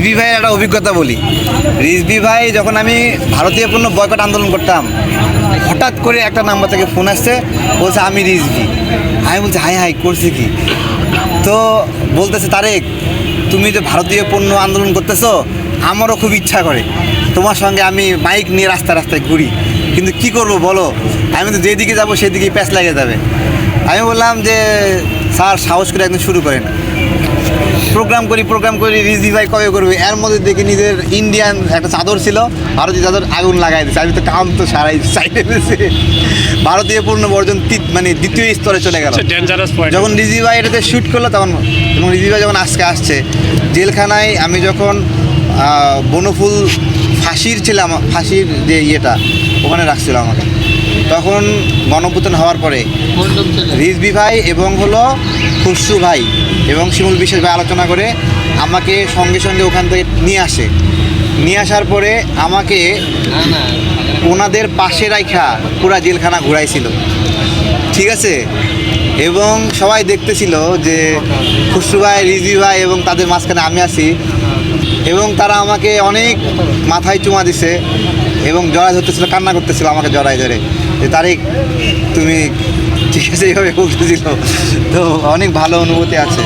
রিজবি ভাইয়ের একটা অভিজ্ঞতা বলি। রিজবি ভাই, যখন আমি ভারতীয় পণ্য বয়কট আন্দোলন করতাম, হঠাৎ করে একটা নাম্বার থেকে ফোন আসছে, বলছে, আমি রিজবি আমি বলছি, হাই হাই, করছি কি? তো বলতেছে, তারেক, তুমি যে ভারতীয় পণ্য আন্দোলন করতেছো, আমারও খুব ইচ্ছা করে। তোমার সঙ্গে আমি বাইক নিয়ে রাস্তা রাস্তায় ঘুরি। কিন্তু কি করব বলো? আমি তো যেদিকে যাব, সেদিকেই প্যাচ লেগে যাবে। আমি বললাম যে, স্যার, সাহস করে একদম শুরু করেন। প্রোগ্রাম করি প্রোগ্রাম করি রিজি ভাই কবে করবে? এর মধ্যে দেখি নিজের ইন্ডিয়ান একটা চাদর ছিল ভারতীয় চাদর আগুন লাগাই দিচ্ছে আমি তো কাম তো সারাই সাইডে দিয়েছে ভারতীয় পূর্ণ বর্জন মানে দ্বিতীয় স্তরে চলে গেল। যখন রিজি ভাই এটাতে শ্যুট করল তখন এবং রিজি ভাই যখন আজকে আসছে জেলখানায় আমি যখন বনফুল ফাঁসির ছিলাম ফাঁসির যে ইয়েটা ওখানে রাখছিল আমাকে। তখন গণপুতন হওয়ার পরে রিজবি ভাই এবং হলো খুশরু ভাই এবং শিমুল বিশেষ ভাই আলোচনা করে আমাকে সঙ্গে সঙ্গে ওখান থেকে নিয়ে আসে। নিয়ে আসার পরে আমাকে ওনাদের পাশে রাইখা পুরা জেলখানা ঘুরাইছিল। ঠিক আছে? এবং সবাই দেখতেছিল যে খুশরু ভাই রিজি ভাই এবং তাদের মাঝখানে আমি আছি। এবং তারা আমাকে অনেক মাথায় চুমা দিছে এবং জড়াই ধরতেছিল, কান্না করতেছিল আমাকে জড়াই ধরে। যে তারিক তুমি এইভাবে বলতেছিল তো অনেক ভালো অনুভূতি আছে।